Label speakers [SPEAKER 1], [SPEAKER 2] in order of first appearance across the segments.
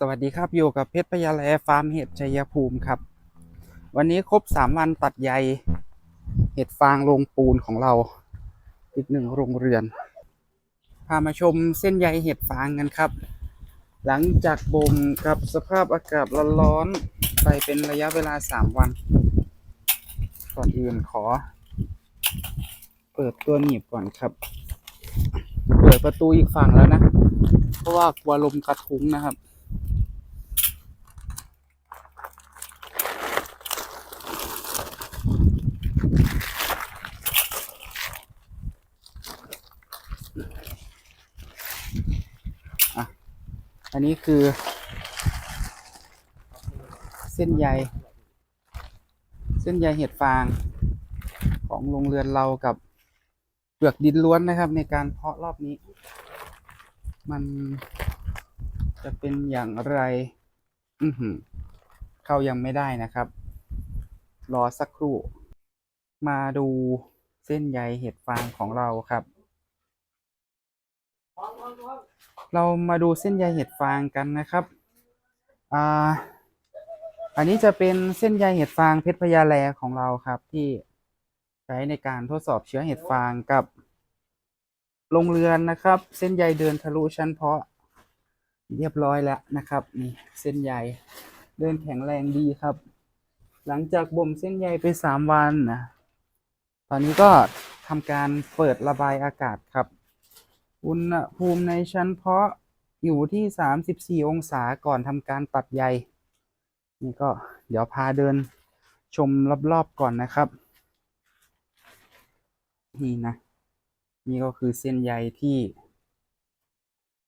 [SPEAKER 1] สวัสดีครับอยู่กับเพชรพยาแลฟาร์มเห็ดชัยภูมิครับ วันนี้ครบสามวันตัดใยเห็ดฟางโรงปูนของเรา อีกหนึ่งโรงเรือน พามาชมเส้นใยเห็ดฟางกันครับ หลังจากบ่มกับสภาพอากาศร้อนๆไปเป็นระยะเวลาสามวัน ก่อนอื่นขอ เปิดตัวหนีบก่อนครับ เปิดประตูอีกฝั่งแล้วนะ เพราะว่ากลัวลมกระทุ้งนะครับ อันนี้คือ เส้นใย เส้นใยเห็ดฟาง ของโรงเรือนเรากับเปลือกดินล้วนนะครับ ในการเพาะรอบนี้ มันจะเป็นอย่างไร อือหือเข้ายังไม่ได้นะครับ รอสักครู่ มาดูเส้นใยเห็ดฟางของเราครับ เรามาดูเส้นใยเห็ดฟางกันนะครับอ่าอันนี้จะเป็นเส้นใยเห็ดฟางเพชรพญาแลของเราครับที่ใช้ในการทดสอบเชื้อเห็ดฟางกับโรงเรือนนะครับ เส้นใยเดินทะลุชั้นเพาะ เรียบร้อยแล้วนะครับนี่เส้นใยเดินแข็งแรงดีครับ หลังจากบ่มเส้นใยไปสามวันนะตอนนี้ก็ทำการเปิดระบายอากาศครับ อุณหภูมิในชั้นเพาะอยู่ที่สามสิบสี่องศาก่อนทำการตัดใย นี่ก็เดี๋ยวพาเดินชมรอบๆก่อนนะครับ นี่นะ นี่ก็คือเส้นใยที่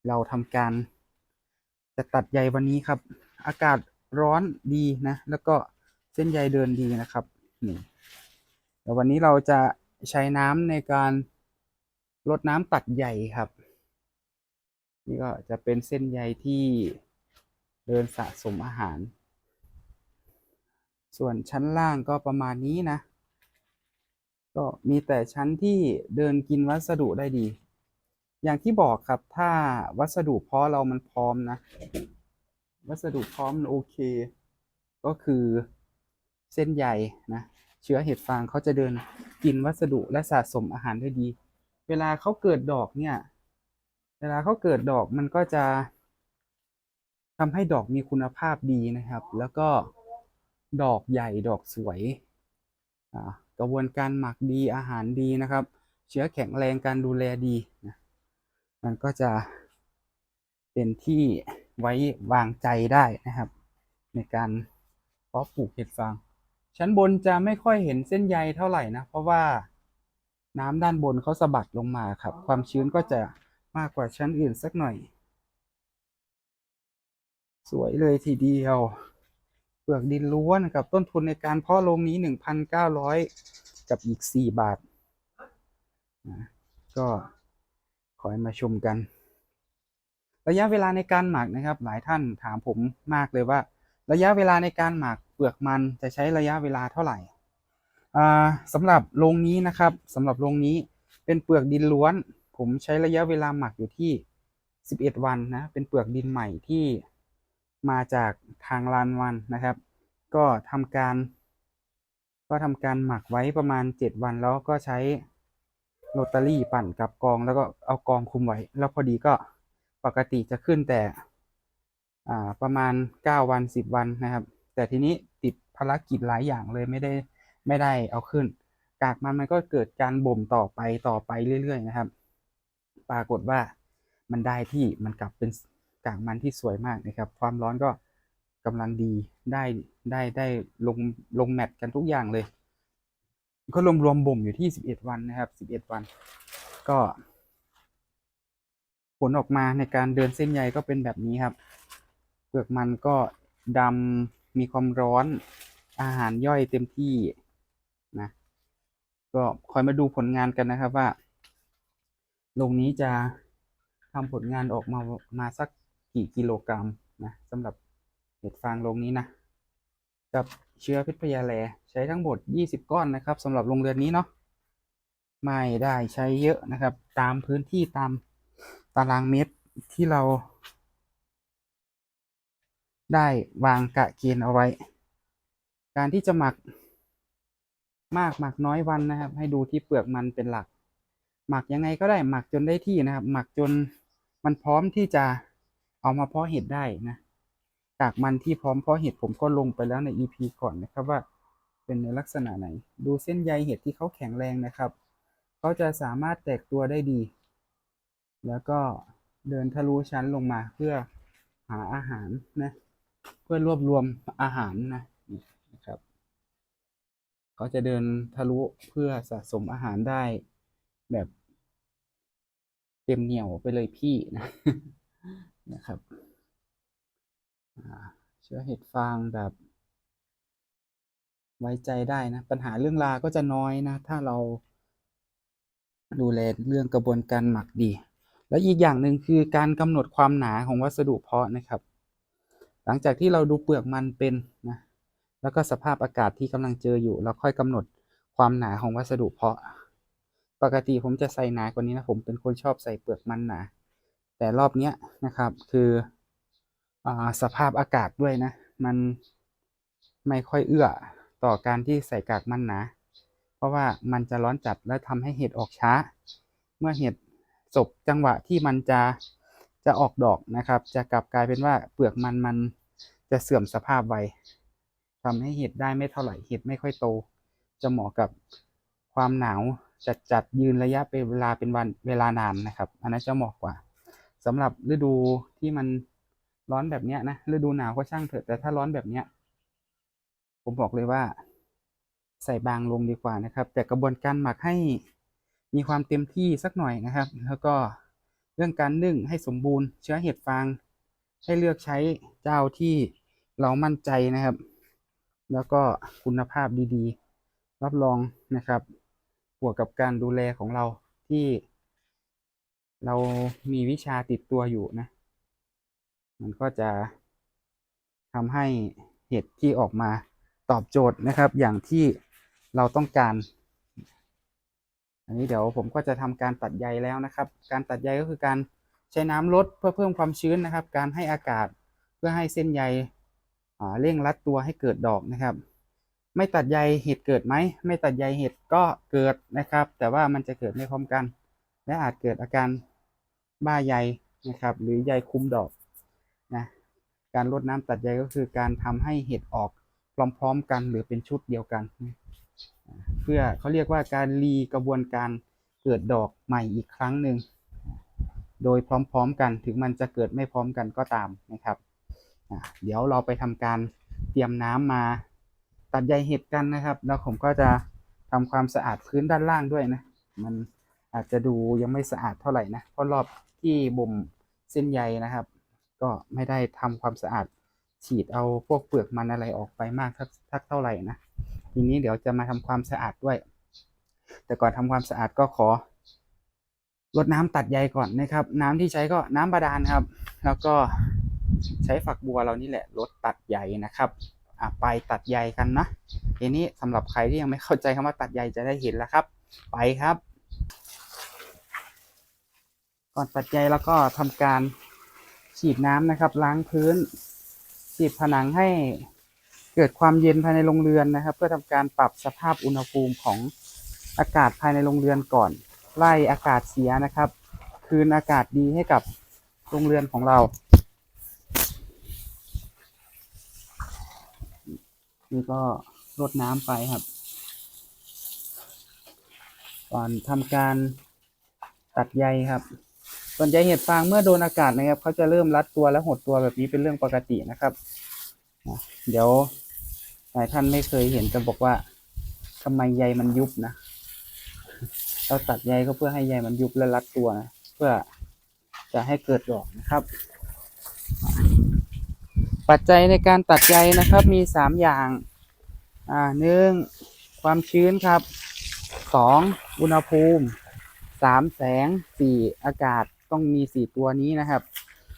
[SPEAKER 1] เราทำการ จะตัดใยวันนี้ครับ อากาศร้อนดีนะ แล้วก็เส้นใยเดินดีนะครับนี่เดี๋ยววันนี้เราจะใช้น้ำในการ ลดน้ำตัดใยครับ นี่ก็จะเป็นเส้นใยที่เดินสะสมอาหาร ส่วนชั้นล่างก็ประมาณนี้นะ ก็มีแต่ชั้นที่เดินกินวัสดุได้ดี อย่างที่บอกครับถ้าวัสดุพาะเรามันพร้อมนะ วัสดุพร้อมโอเค ก็คือเส้นใยนะ เชื้อเห็ดฟางเขาจะเดินกินวัสดุและสะสมอาหารได้ดี เวลาเขาเกิดดอกเนี่ย เวลาเขาเกิดดอกมันก็จะทำให้ดอกมีคุณภาพดีนะครับ แล้วก็ดอกใหญ่ดอกสวยกระบวนการหมักดีอาหารดีนะครับ เชื้อแข็งแรงการดูแลดีนะมันก็จะเป็นที่ไว้วางใจได้นะครับ ในการเพาะปลูกเห็ดฟางชั้นบนจะไม่ค่อยเห็นเส้นใยเท่าไหร่นะ เพราะว่า น้ำด้านบนเขาสะบัดลงมาครับ ความชื้นก็จะมากกว่าชั้นอื่นสักหน่อย สวยเลยทีเดียว เปลือกดินล้วนกับต้นทุนในการเพาะลงนี้หนึ่งพันเก้าร้อยกับอีกสี่บาทนะก็ขอให้มาชมกัน ระยะเวลาในการหมักนะครับ หลายท่านถามผมมากเลยว่า ระยะเวลาในการหมักเปลือกมันจะใช้ระยะเวลาเท่าไหร่อ่า สำหรับโรงนี้นะครับสำหรับโรงนี้เป็นเปลือกดินล้วน ผมใช้ระยะเวลาหมักอยู่ที่ 11 วันนะเป็นเปลือกดินใหม่ที่มาจากทางลานวันนะครับ ก็ทำการ ก็ทำการหมักไว้ประมาณ 7 วันแล้วก็ใช้โรตารี่ปั่นกับกองแล้วก็เอากองคุมไว้ แล้วพอดีก็ปกติจะขึ้นแต่ประมาณ 9 วัน 10 วันนะครับ แต่ทีนี้ติดภารกิจหลายอย่างเลยไม่ได้ ไม่ได้เอาขึ้น กากมันมันก็เกิดการบ่มต่อไปต่อไปเรื่อย ๆ นะครับ ปรากฏว่ามันได้ที่มันกลับเป็นกากมันที่สวยมากนะครับ ความร้อนก็กำลังดีได้ได้ได้ลงลงแมทกันทุกอย่างเลย ก็รวมรวมบ่มอยู่ที่11วันนะครับ11วัน ก็ ผลออกมาในการเดินเส้นใยก็เป็นแบบนี้ครับ เปลือกมันก็ดำมีความร้อนอาหารย่อยเต็มที่ ก็คอยมาดูผลงานกันนะครับว่าโรงนี้จะทำผลงานออกมามาสักกี่กิโลกรัมนะสำหรับเห็ดฟางโรงนี้นะ กับเชื้อพชรพญาแลใช้ทั้งหมด 20 ก้อนนะครับสำหรับโรงเรือนนี้เนาะไม่ได้ใช้เยอะนะครับ ตามพื้นที่ตามตารางเมตรที่เรา ได้วางกะเกณฑ์เอาไว้ การที่จะหมัก มากหมักน้อยวันนะครับ ให้ดูที่เปลือกมันเป็นหลัก หมักยังไงก็ได้หมักจนได้ที่นะครับ หมักจนมันพร้อมที่จะเอามาเพาะเห็ดได้นะกากมันที่พร้อมเพาะเห็ดผมก็ลงไปแล้วใน EP ก่อนนะครับว่าเป็นในลักษณะไหน ดูเส้นใยเห็ดที่เขาแข็งแรงนะครับเขาจะสามารถแตกตัวได้ดี แล้วก็เดินทะลุชั้นลงมาเพื่อหาอาหารนะ เพื่อรวบรวมอาหารนะนะครับ เขาจะเดินทะลุเพื่อสะสมอาหารได้แบบเต็มเหนียวไปเลยพี่นะนะครับเชื้อเห็ดฟางแบบ ไว้ใจได้นะ ปัญหาเรื่องราก็จะน้อยนะ ถ้าเราดูแลเรื่องกระบวนการหมักดี แล้วอีกอย่างหนึ่งคือการกำหนดความหนาของวัสดุเพาะนะครับ หลังจากที่เราดูเปลือกมันเป็นนะ แล้วก็สภาพอากาศที่กำลังเจออยู่เราค่อยกำหนดความหนาของวัสดุเพาะ ปกติผมจะใส่หนากว่านี้นะผมเป็นคนชอบใส่เปลือกมันหนา แต่รอบเนี้ยนะครับคืออาสภาพอากาศด้วยนะ มันไม่ค่อยเอื้อต่อการที่ใส่กากมันหนา เพราะว่ามันจะร้อนจัดและทำให้เห็ดออกช้า เมื่อเห็ดจบจังหวะที่มันจะจะออกดอกนะครับ จะกลับกลายเป็นว่าเปลือกมันมันจะเสื่อมสภาพไว ทำให้เห็ดได้ไม่เท่าไหร่เห็ดไม่ค่อยโต จะเหมาะกับความหนาวจัดจัดยืนระยะเป็นเวลาเป็นวันเวลานานนะครับ อันนั้นจะเหมาะกว่าสำหรับฤดูที่มันร้อนแบบเนี้ยนะฤดูหนาวก็ช่างเถอะแต่ถ้าร้อนแบบเนี้ย ผมบอกเลยว่า ใส่บางลงดีกว่านะครับ แต่กระบวนการหมักให้มีความเต็มที่สักหน่อยนะครับ แล้วก็เรื่องการนึ่งให้สมบูรณ์ เชื้อเห็ดฟางให้เลือกใช้เจ้าที่เรามั่นใจนะครับ แล้วก็คุณภาพดีๆ รับรองนะครับบวกกับการดูแลของเราที่ เรามีวิชาติดตัวอยู่นะ มันก็จะทำให้เห็ดที่ออกมาตอบโจทย์นะครับ อย่างที่เราต้องการ อันนี้เดี๋ยวผมก็จะทำการตัดใยแล้วนะครับ การตัดใยก็คือการใช้น้ำลดเพื่อเพิ่มความชื้นนะครับ การให้อากาศเพื่อให้เส้นใย เร่งรัดตัวให้เกิดดอกนะครับ ไม่ตัดใยเห็ดเกิดไหมไม่ตัดใยเห็ดก็เกิดนะครับ แต่ว่ามันจะเกิดไม่พร้อมกัน และอาจเกิดอาการบ้าใยนะครับ หรือใยคุ้มดอกนะการลดน้ำตัดใยก็คือการทำให้เห็ดออกพร้อมๆกันหรือเป็นชุดเดียวกัน เพื่อเขาเรียกว่าการรีกระบวนการเกิดดอกใหม่อีกครั้งหนึ่งโดยพร้อมๆกันถึงมันจะเกิดไม่พร้อมกันก็ตามนะครับ เดี๋ยวเราไปทำการเตรียมน้ำมาตัดใยเห็ดกันนะครับ แล้วผมก็จะทำความสะอาดพื้นด้านล่างด้วยนะ มันอาจจะดูยังไม่สะอาดเท่าไหร่นะเพราะรอบที่บ่มเส้นใยนะครับ ก็ไม่ได้ทำความสะอาดฉีดเอาพวกเปลือกมันอะไรออกไปมากทักเท่าไหร่นะทีนี้เดี๋ยวจะมาทำความสะอาดด้วย แต่ก่อนทำความสะอาดก็ขอลดน้ำตัดใยก่อนนะครับ น้ำที่ใช้ก็น้ำบาดาลครับ แล้วก็ ใช้ฝักบัวเรานี่แหละลดตัดใยนะครับอะไปตัดใยกันนะทีนี้สำหรับใครที่ยังไม่เข้าใจคำว่าตัดใยจะได้เห็นแล้วครับ ไปครับ ก่อนตัดใยแล้วก็ทำการฉีดน้ำนะครับ ล้างพื้น ฉีดผนังให้เกิดความเย็นภายในโรงเรือนนะครับ เพื่อทำการปรับสภาพอุณหภูมิของอากาศภายในโรงเรือนก่อน ไล่อากาศเสียนะครับ คืนอากาศดีให้กับโรงเรือนของเรา นี่ก็รดน้ำไปครับ ก่อนทำการตัดใยครับส่วนใยเห็ดฟางเมื่อโดนอากาศนะครับเขาจะเริ่มรัดตัวและหดตัวแบบนี้เป็นเรื่องปกตินะครับ เดี๋ยวหลายท่านไม่เคยเห็นจะบอกว่าทำไมใยมันยุบนะเราตัดใยก็เพื่อให้ใยมันยุบและรัดตัวนะเพื่อจะให้เกิดดอกนะครับ ปัจจัยในการตัดใยนะครับมีสามอย่าง อ่าหนึ่งความชื้นครับสองอุณหภูมิสามแสงสี่อากาศต้องมีสี่ตัวนี้นะครับ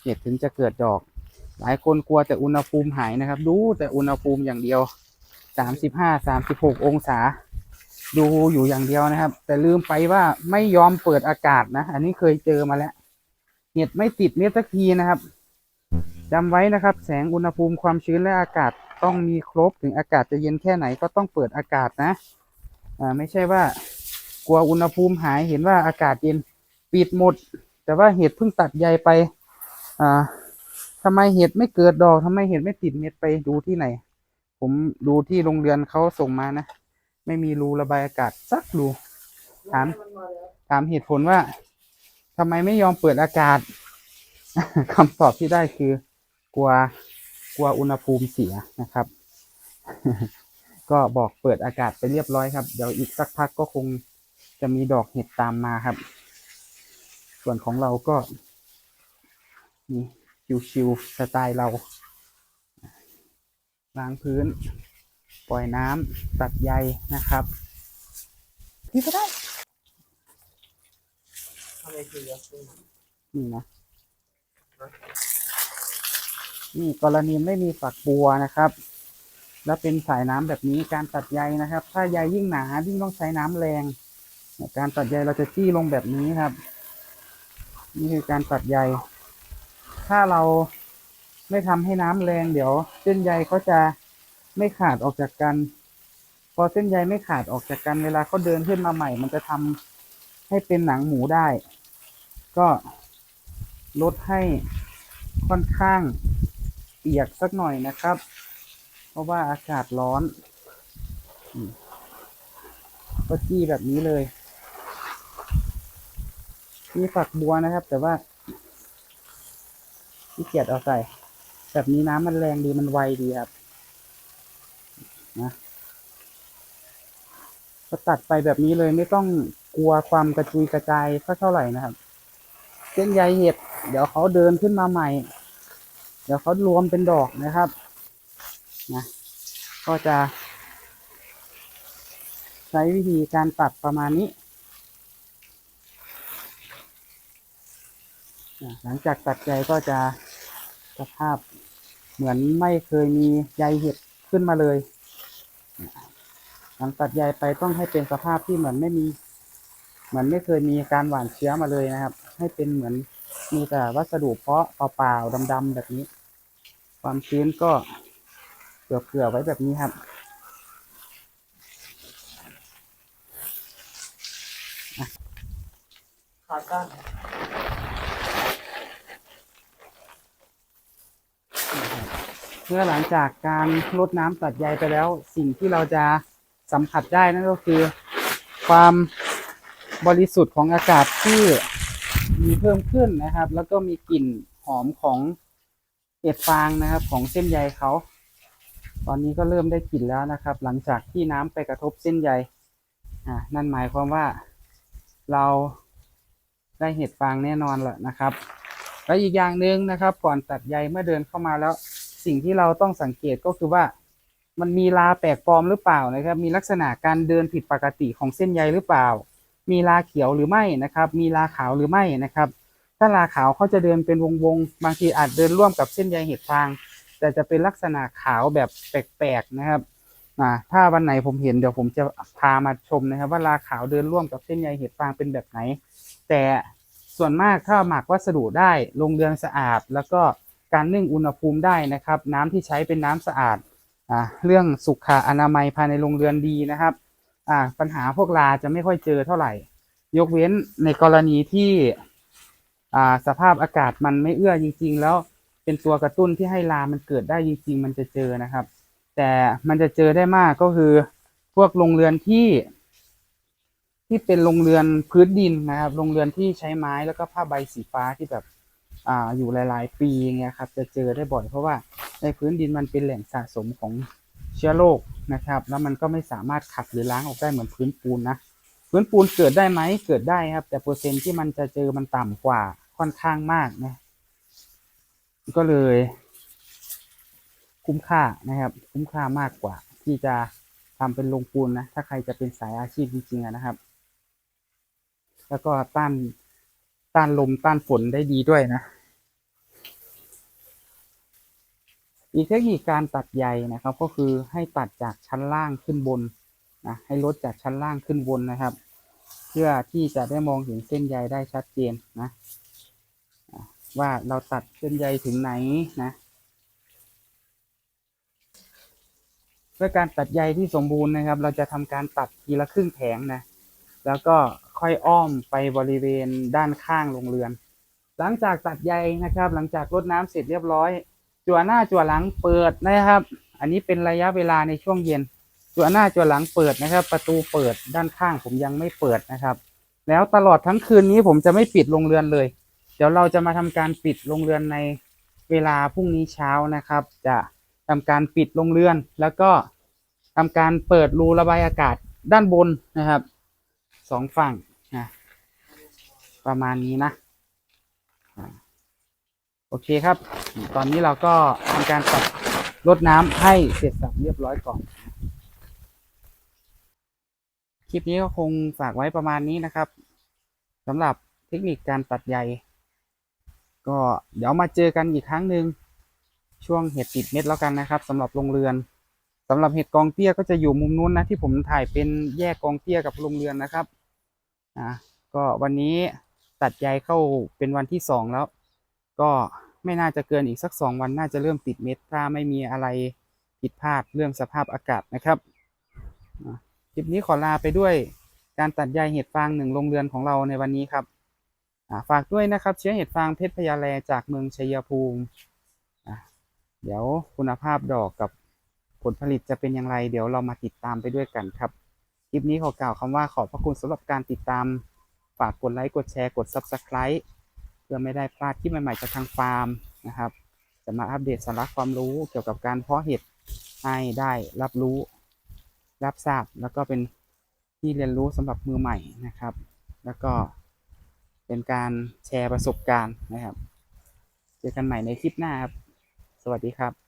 [SPEAKER 1] เห็ดถึงจะเกิดดอก หลายคนกลัวแต่อุณหภูมิหายนะครับ ดูแต่อุณหภูมิอย่างเดียวสามสิบห้าสามสิบหกองศา ดูอยู่อย่างเดียวนะครับ แต่ลืมไปว่าไม่ยอมเปิดอากาศนะ อันนี้เคยเจอมาแล้ว เห็ดไม่ติดเม็ดสักทีนะครับ จำไว้นะครับ แสงอุณหภูมิความชื้นและอากาศต้องมีครบถึงอากาศจะเย็นแค่ไหนก็ต้องเปิดอากาศนะอ่าไม่ใช่ว่ากลัวอุณหภูมิหายเห็นว่าอากาศเย็นปิดหมด แต่ว่าเห็ดเพิ่งตัดใยไปอ่าทำไมเห็ดไม่เกิดดอกทำไมเห็ดไม่ติดเม็ดไปดูที่ไหน ผมดูที่โรงเรือนเขาส่งมานะ ไม่มีรูระบายอากาศสักรูถามถามเหตุผลว่าทำไมไม่ยอมเปิดอากาศคำตอบที่ได้คือ กลัวกลัวอุณหภูมิเสียนะครับ ก็บอกเปิดอากาศไปเรียบร้อยครับ เดี๋ยวอีกสักพักก็คงจะมีดอกเห็ดตามมาครับ ส่วนของเราก็นี่ชิวๆสไตล์เรา ล้างพื้น ปล่อยน้ำตัดใยนะครับพี่ก็ได้
[SPEAKER 2] อะไรคือยักษ์
[SPEAKER 1] นี่นะ นี่กรณีไม่มีฝักบัวนะครับ แล้วเป็นสายน้ำแบบนี้การตัดใยนะครับ ถ้าใยยิ่งหนายิ่งต้องใช้น้ำแรงการตัดใยเราจะจี้ลงแบบนี้ครับ นี่คือการตัดใย ถ้าเราไม่ทำให้น้ำแรงเดี๋ยว เส้นใยเขาจะไม่ขาดออกจากกัน พอเส้นใยไม่ขาดออกจากกันเวลาเขาเดินขึ้นมาใหม่ มันจะทำให้เป็นหนังหมูได้ ก็ลดให้ค่อนข้าง เปียกสักหน่อยนะครับ เพราะว่าอากาศร้อนก็จี้แบบนี้เลย มีฝักบัวนะครับ แต่ว่าขี้เกียจเอาใส่ แบบนี้น้ำมันแรงดีมันไวดีครับนะก็ตัดไปแบบนี้เลยไม่ต้องกลัวความกระจุยกระจายสักเท่าไหร่นะครับ เส้นใยเห็ด เดี๋ยวเขาเดินขึ้นมาใหม่ เดี๋ยวเขารวมเป็นดอกนะครับนะก็จะ ใช้วิธีการตัดประมาณนี้นะหลังจากตัดใยก็จะสภาพเหมือนไม่เคยมีใยเห็ดขึ้นมาเลย หลังตัดใยไปต้องให้เป็นสภาพที่เหมือนไม่มี เหมือนไม่เคยมีการหว่านเชื้อมาเลยนะครับ ให้เป็นเหมือน มีแต่วัสดุเพาะเปล่าๆดำๆแบบนี้ ความชื้นก็เกลือๆไว้แบบนี้ครับ
[SPEAKER 2] ขาตั้น
[SPEAKER 1] เมื่อหลังจากการลดน้ำตัดใยไปแล้ว สิ่งที่เราจะสัมผัสได้นั่นก็คือ ความบริสุทธิ์ของอากาศที่ มีเพิ่มขึ้นนะครับ แล้วก็มีกลิ่นหอมของเห็ดฟางนะครับ ของเส้นใยเขา ตอนนี้ก็เริ่มได้กลิ่นแล้วนะครับ หลังจากที่น้ำไปกระทบเส้นใยอ่านั่นหมายความว่าเราได้เห็ดฟางแน่นอนแหละนะครับ และอีกอย่างหนึ่งนะครับ ก่อนตัดใยเมื่อเดินเข้ามาแล้ว สิ่งที่เราต้องสังเกตก็คือว่ามันมีลาแปลกปลอมหรือเปล่านะครับ มีลักษณะการเดินผิดปกติของเส้นใยหรือเปล่า มีลาเขียวหรือไม่นะครับ มีลาขาวหรือไม่นะครับ ถ้าลาขาวเขาจะเดินเป็นวงๆ บางทีอาจเดินร่วมกับเส้นใยเห็ดฟาง แต่จะเป็นลักษณะขาวแบบแปลกๆนะครับอ่าถ้าวันไหนผมเห็นเดี๋ยวผมจะพามาชมนะครับ ว่าลาขาวเดินร่วมกับเส้นใยเห็ดฟางเป็นแบบไหน แต่ส่วนมากถ้าหมักวัสดุได้ลงเรือนสะอาด แล้วก็การนึ่งอุณหภูมิได้นะครับ น้ำที่ใช้เป็นน้ำสะอาดอ่าเรื่องสุขอนามัยภายในโรงเรือนดีนะครับ อ่า ปัญหาพวกลาจะไม่ค่อยเจอเท่าไหร่ ยกเว้นในกรณีที่ อ่า สภาพอากาศมันไม่เอื้อจริง ๆ แล้วเป็นตัวกระตุ้นที่ให้ลามันเกิดได้จริง ๆ มันจะเจอนะครับ แต่มันจะเจอได้มากก็คือ พวกโรงเรือนที่ ที่เป็นโรงเรือนพื้นดินนะครับโรงเรือนที่ใช้ไม้แล้วก็ผ้าใบสีฟ้าที่แบบ อ่า อยู่หลาย ๆ ปีอย่างเงี้ยครับ จะเจอได้บ่อยเพราะว่าในพื้นดินมันเป็นแหล่งสะสมของเชื้อโรค นะครับ แล้วมันก็ไม่สามารถขัดหรือล้างออกได้เหมือนพื้นปูนนะพื้นปูนเกิดได้ไหมเกิดได้ครับ แต่เปอร์เซ็นต์ที่มันจะเจอมันต่ำกว่าค่อนข้างมากนะก็เลย คุ้มค่านะครับ คุ้มค่ามากกว่า ที่จะทำเป็นโรงปูนนะถ้าใครจะเป็นสายอาชีพจริงๆนะครับ แล้วก็ต้านต้านลมต้านฝนได้ดีด้วยนะ อีกเทคนิคการตัดใยนะครับก็คือให้ตัดจากชั้นล่างขึ้นบนนะให้ลดจากชั้นล่างขึ้นบนนะครับ เพื่อที่จะได้มองเห็นเส้นใยได้ชัดเจนนะว่าเราตัดเส้นใยถึงไหนนะเพื่อการตัดใยที่สมบูรณ์นะครับ เราจะทำการตัดทีละครึ่งแผงนะแล้วก็ค่อยอ้อมไปบริเวณด้านข้างโรงเรือน หลังจากตัดใยนะครับ หลังจากลดน้ำเสร็จเรียบร้อย จั่วหน้าจั่วหลังเปิดนะครับ อันนี้เป็นระยะเวลาในช่วงเย็น จั่วหน้าจั่วหลังเปิดนะครับ ประตูเปิดด้านข้างผมยังไม่เปิดนะครับ แล้วตลอดทั้งคืนนี้ผมจะไม่ปิดโรงเรือนเลย เดี๋ยวเราจะมาทำการปิดโรงเรือนในเวลาพรุ่งนี้เช้านะครับ จะทำการปิดโรงเรือน แล้วก็ทำการเปิดรูระบายอากาศด้านบนนะครับสองฝั่งนะประมาณนี้นะ โอเคครับ ตอนนี้เราก็ทำการตัดรดน้ำให้เสร็จสับเรียบร้อยก่อน คลิปนี้ก็คงฝากไว้ประมาณนี้นะครับสำหรับเทคนิคการตัดใยก็เดี๋ยวมาเจอกันอีกครั้งหนึ่งช่วงเห็ดติดเม็ดแล้วกันนะครับสำหรับโรงเรือนสำหรับเห็ดกองเตี้ยก็จะอยู่มุมนู้นนะที่ผมถ่ายเป็นแยกกองเตี้ยกับโรงเรือนนะครับอะก็วันนี้ตัดใยเข้าเป็นวันที่สองแล้ว ก็ ไม่น่าจะเกินอีกสักสองวันน่าจะเริ่มติดเม็ดถ้าไม่มีอะไรผิดพลาดเรื่องสภาพอากาศนะครับคลิปนี้ขอลาไปด้วยการตัดใยเห็ดฟางหนึ่งโรงเรือนของเราในวันนี้ครับฝากด้วยนะครับเชื้อเห็ดฟางเพชรพญาแลจากเมืองชัยภูมิเดี๋ยวคุณภาพดอกกับผลผลิตจะเป็นอย่างไร เดี๋ยวเรามาติดตามไปด้วยกันครับ คลิปนี้ขอกล่าวคำว่าขอบพระคุณสำหรับการติดตาม ฝากกดไลค์ กดแชร์ กด Subscribe พื่อไม่ได้พลาดคลิปใหม่ๆจากทางฟาร์มนะครับ จะมาอัปเดตสาระความรู้เกี่ยวกับการเพาะเห็ดให้ได้รับรู้ รับทราบแล้วก็เป็นที่เรียนรู้สำหรับมือใหม่นะครับ แล้วก็เป็นการแชร์ประสบการณ์นะครับ เจอกันใหม่ในคลิปหน้าครับ สวัสดีครับ